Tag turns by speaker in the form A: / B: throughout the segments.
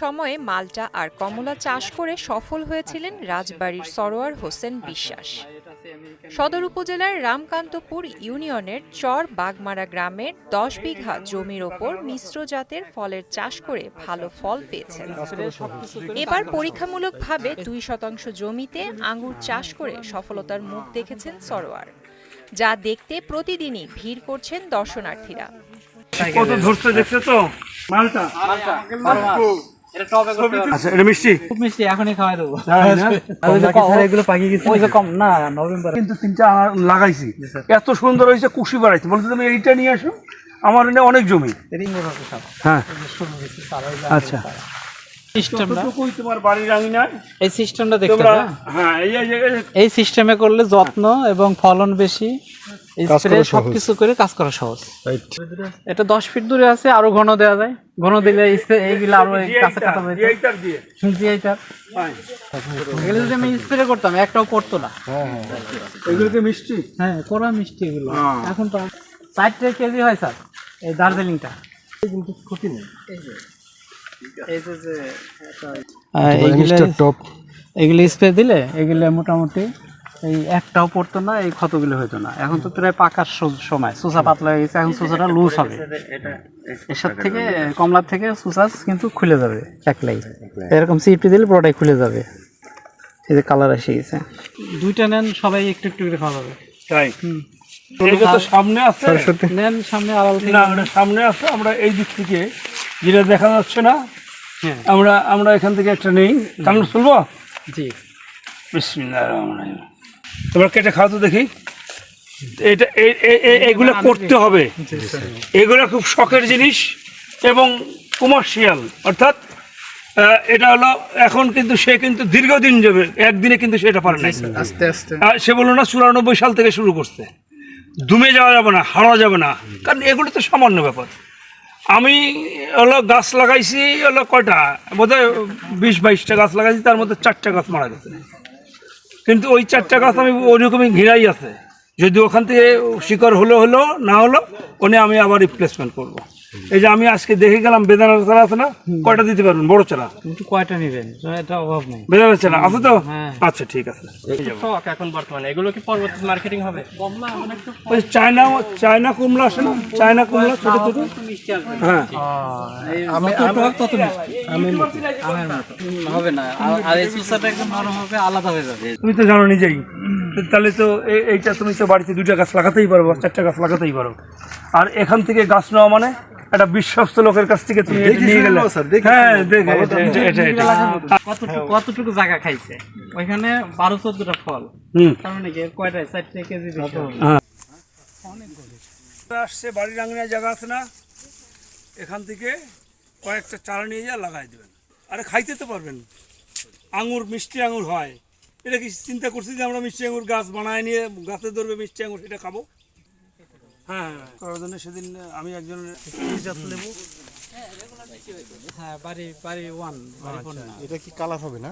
A: সময়ে মালটা আর কমলা চাষ করে সফল হয়েছিলেন রাজবাড়ির সরোয়ার হোসেন বিশ্বাস। সদর উপজেলার রামকান্তপুর ইউনিয়নের চর বাগমারা গ্রামের দশ বিঘা জমির ওপর মিশ্র জাতের ফলের চাষ করে ভালো ফল পেয়েছেন। এবার পরীক্ষামূলকভাবে দুই শতাংশ জমিতে আঙ্গুর চাষ করে সফলতার মুখ দেখেছেন সরোয়ার। যা দেখতে প্রতিদিনই ভিড় করছেন দর্শনার্থীরা।
B: কত ধরছে দেখছ তো? মালটা?
C: পারব।
B: আচ্ছা এটা মিষ্টি?
C: খুব মিষ্টি এখনই খাওয়াই দেবো।
B: তাই না?
C: আর ওই যে কম- এগুলো পাকিয়ে গেছে ওই যে কম না নভেম্বর।
B: কিন্তু তিনটা আনার লাগাইছি। এত সুন্দর হয়েছে কুশি বাড়াইছে। বলতে তুমি এইটা নিয়ে আসো। আমার এনে অনেক জমি। হ্যাঁ। আচ্ছা।
C: সিস্টেমটা
B: তোমার বাড়ির আঙিনায়
C: এই সিস্টেমটা দেখতে
B: হ্যাঁ এই এই- এই- এই-
C: এই সিস্টেমে করলে যত্ন এবং ফলন বেশি স্প্রে সবকিছু করে কাজ করা সহজ। এটা দশ ফিট দূরে আছে আরও ঘন দেওয়া যায়। ঘন দিলে এইগুলো আরও এই কাছে কাটা যায়।
B: এইটার দিয়ে।
C: এইটা
B: হ্যাঁ।
C: এগুলো যদি আমি স্প্রে করতাম একটাও পড়তো না।
B: এগুলো কি মিষ্টি?
C: হ্যাঁ কোরা মিষ্টি এগুলো।
B: হ্যাঁ।
C: এখন তো চারটে কেজি হয় স্যার এই দার্জিলিংটা। কিন্তু ক্ষতি নেই। এই যে যে এইগুলো এগুলো স্প্রে দিলে এগুলো মোটামুটি এই একটাও পড়তো না এই ক্ষতগুলো হতো না। এখন তো প্রায় পাকার সময়। সুসা পাতলা হয়ে গেছে এখন সুসাটা লুজ হবে। এসব থেকে কমলার থেকে সুসা কিন্তু খুলে যাবে একলাই। এরকম সিপি দিলে পুরোটাই খুলে যাবে। এই যে কালার এসে গেছে। দুইটা নেন সবাই একটু একটু করে খাওয়া যাবে।
B: তাই? তো সামনে আছে।
C: নেন সামনে আড়াল থেকে।
B: সামনে আছে আমরা এই দিক থেকে যেটা দেখা যাচ্ছে না
C: হ্যাঁ।
B: আমরা আমরা এখান থেকে একটা নেই। সামনে শুনব
C: জি।
B: বিসমিল্লাহ তোমরা কেটে খাও তো দেখি। এটা এগুলো করতে হবে। এগুলো খুব শখের জিনিস এবং কমার্শিয়াল অর্থাৎ এটা হলো এখন কিন্তু সে কিন্তু দীর্ঘদিন যাবে একদিনে কিন্তু সেটা পারে না
C: আস্তে আস্তে।
B: সে বলল না চুরানব্বই সাল থেকে শুরু করছে। দুমে যাওয়া যাবে না হারা যাবে না। কারণ এগুলো তো সামান্য ব্যাপার। আমি হলো গাছ লাগাইছি হলো কয়টা? বোধহয় বিশ, বাইশটা গাছ লাগাইছি, তার মধ্যে চারটা গাছ মারা গেছে। কিন্তু ওই চারটা গাছ আমি ওইরকমই ঘিরাই আছে। যদি ওখান থেকে শিকড় হলো হলো, না হলো, ওনে আমি আবার রিপ্লেসমেন্ট করব। এই যে আমি আজকে দেখে গেলাম বেদানার চারা আছে না? কয়টা দিতে পারবেন? বড় চারা?
C: কয়টা নেবেন? এটা অভাব নেই।
B: বেদানার চারা আছে তো?
C: হ্যাঁ।
B: আচ্ছা ঠিক আছে।
D: এখন বর্তমানে। এগুলো কি পরবর্তী মার্কেটিং হবে?
B: ওই চায়না চায়না কুমড়া আছে না? চায়না কুমড়া ছোট ছোট? হ্যাঁ
C: আমি তত আমের মতো। হবে না। আর- এই সুসাটা একদম নরম হবে আলাদা হয়ে যাবে।
B: তুমি তো জানো নিজেই। তাহলে তো এইটা তুমি তো বাড়িতে দুইটা গাছ লাগাতেই পারো বা চারটা গাছ লাগাতেই পারো। আর এখান থেকে গাছ নেওয়া মানে? একটা বিশ্বস্ত লোকের কাছ থেকে তুমি এটা নিয়ে গেলে। হ্যাঁ দেখে এটা এটা এটা এটা।
C: কতটুকু কতটুকু জায়গা খাইছে? ওইখানে বারো চোদ্দটা ফল।
B: হুম।
C: তার মানে কি কয়টা? চারটে কেজি হবে।
B: আসছে বাড়ির আঙিনায় জায়গা আছে না? এখান থেকে কয়েকটা চারা নিয়ে যা লাগাই দেবেন। আরে খাইতে তো পারবেন। আঙুর মিষ্টি আঙুর হয়। এটা কি চিন্তা করছি যে আমরা মিষ্টি আঙুর গাছ বানায় নিয়ে গাছে ধরবে মিষ্টি আঙুর সেটা খাব? হ্যাঁ। করার জন্য সেদিন আমি একজন জাত লেবু।
C: হ্যাঁ বাড়ি বাড়ি ওয়ান বাড়ি না।
E: এটা কি কালার হবে না?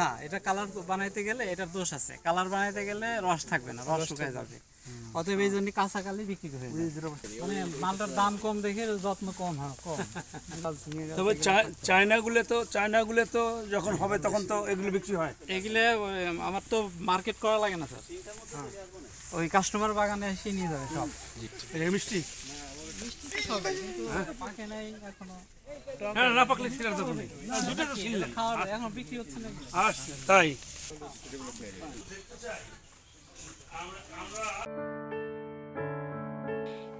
C: না এটা কালার বানাইতে গেলে এটার দোষ আছে। কালার বানাইতে গেলে রস থাকবে না রস শুকায় যাবে। অতএব এই জন্য কাঁচা কালি বিক্রি হয়ে মানে মালটার দাম কম দেখে যত্ন কম হয় কম।
B: তবে চায়নাগুলো তো চায়নাগুলো তো যখন হবে তখন তো এগুলো বিক্রি হয়।
C: এগুলো আমার তো মার্কেট করা লাগে না স্যার। ওই কাস্টমার বাগানে এসে নিয়ে যাবে সব।
B: এটা মিষ্টি
C: পাকে নাই এখনও।
B: হ্যাঁ না পাকলে ছিলাম তখন দুটো তো ছিলেন
C: এখন বিক্রি হচ্ছে না।
B: আচ্ছা তাই।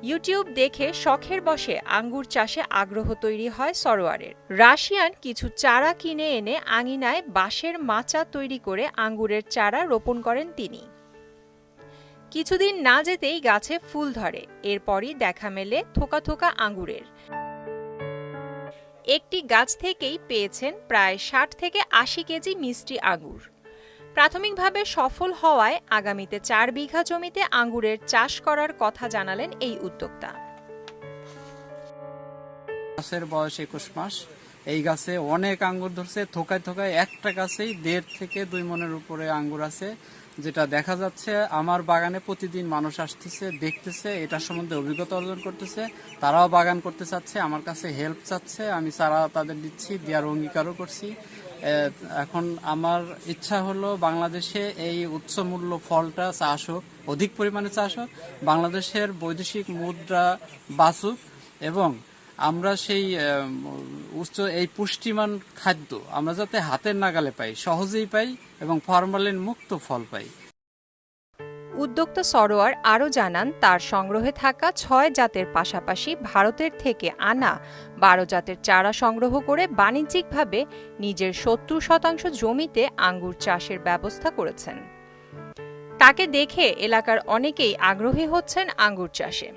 A: ইউটিউব দেখে শখের বসে আঙ্গুর চাষে আগ্রহ তৈরি হয় সরোয়ারের। রাশিয়ান কিছু চারা কিনে এনে আঙিনায় বাঁশের মাচা তৈরি করে আঙ্গুরের চারা রোপণ করেন তিনি। কিছুদিন না যেতেই গাছে ফুল ধরে, এরপরই দেখা মেলে থোকা থোকা আঙ্গুরের একটি গাছ থেকেই পেয়েছেন প্রায় ষাট থেকে আশি কেজি মিষ্টি আঙুর। প্রাথমিকভাবে সফল হওয়ায় আগামীতে চার বিঘা জমিতে আঙ্গুরের চাষ করার কথা জানালেন এই উদ্যোক্তা।
C: বয়স একুশ মাস।
E: এই গাছে অনেক আঙ্গুর ধরছে, থোকায় থোকায় একটা গাছেই দেড় থেকে দুই মনের উপরে আঙ্গুর আছে, যেটা দেখা যাচ্ছে আমার বাগানে প্রতিদিন মানুষ আসতেছে, দেখতেছে এটার সম্বন্ধে অভিজ্ঞতা অর্জন করতেছে, তারাও বাগান করতে চাচ্ছে, আমার কাছে হেল্প চাচ্ছে, আমি চারা তাদের দিচ্ছি, দেওয়ার অঙ্গীকারও করছি। এখন আমার ইচ্ছা হলো বাংলাদেশে এই উচ্চ মূল্য ফলটা চাষ হোক, অধিক পরিমাণে চাষ হোক, বাংলাদেশের বৈদেশিক মুদ্রা বাঁচুক এবং আমরা সেই উচ্চ, এই পুষ্টিমান খাদ্য আমরা যাতে হাতের নাগালে পাই, সহজেই পাই এবং ফরমালিন মুক্ত ফল পাই।
A: উদ্যোক্তা সরোয়ার আরও জানান, তার সংগ্রহে থাকা ছয় জাতের পাশাপাশি ভারতের থেকে আনা বারো জাতের চারা সংগ্রহ করে বাণিজ্যিকভাবে নিজের সত্তর শতাংশ জমিতে আঙ্গুর চাষের ব্যবস্থা করেছেন। তাকে দেখে এলাকার অনেকেই আগ্রহী হচ্ছেন আঙ্গুর চাষে।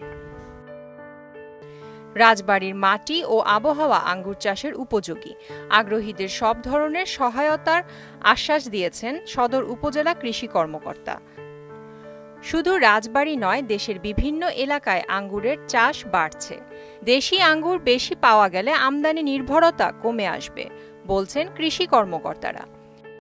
A: রাজবাড়ির মাটি ও আবহাওয়া আঙ্গুর চাষের উপযোগী। আগ্রহীদের সব ধরনের সহায়তার আশ্বাস দিয়েছেন সদর উপজেলা কৃষি কর্মকর্তা। শুধু রাজবাড়ি নয়, দেশের বিভিন্ন এলাকায় আঙ্গুরের চাষ বাড়ছে। দেশি আঙ্গুর বেশি পাওয়া গেলে আমদানি নির্ভরতা কমে আসবে, বলছেন কৃষি কর্মকর্তারা।